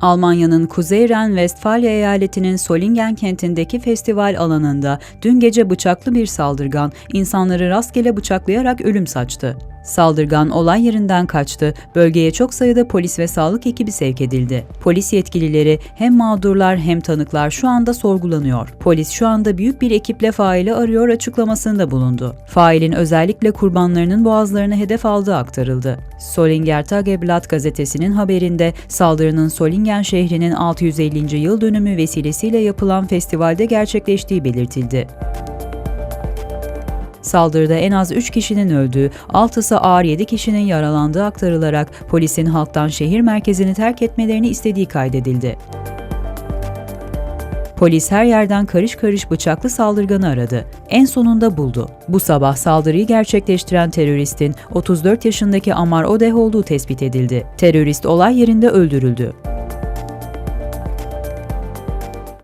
Almanya'nın Kuzey Ren-Westfalya eyaletinin Solingen kentindeki festival alanında dün gece bıçaklı bir saldırgan insanları rastgele bıçaklayarak ölüm saçtı. Saldırgan olay yerinden kaçtı, bölgeye çok sayıda polis ve sağlık ekibi sevk edildi. Polis yetkilileri hem mağdurlar hem tanıklar şu anda sorgulanıyor. Polis şu anda büyük bir ekiple faili arıyor açıklamasında bulundu. Failin özellikle kurbanlarının boğazlarını hedef aldığı aktarıldı. Solinger Tageblatt gazetesinin haberinde saldırının Solingen şehrinin 650. yıl dönümü vesilesiyle yapılan festivalde gerçekleştiği belirtildi. Saldırıda en az 3 kişinin öldüğü, 6'sı ağır 7 kişinin yaralandığı aktarılarak polisin halktan şehir merkezini terk etmelerini istediği kaydedildi. Polis her yerden karış karış bıçaklı saldırganı aradı. En sonunda buldu. Bu sabah saldırıyı gerçekleştiren teröristin 34 yaşındaki Amar Odeh olduğu tespit edildi. Terörist olay yerinde öldürüldü.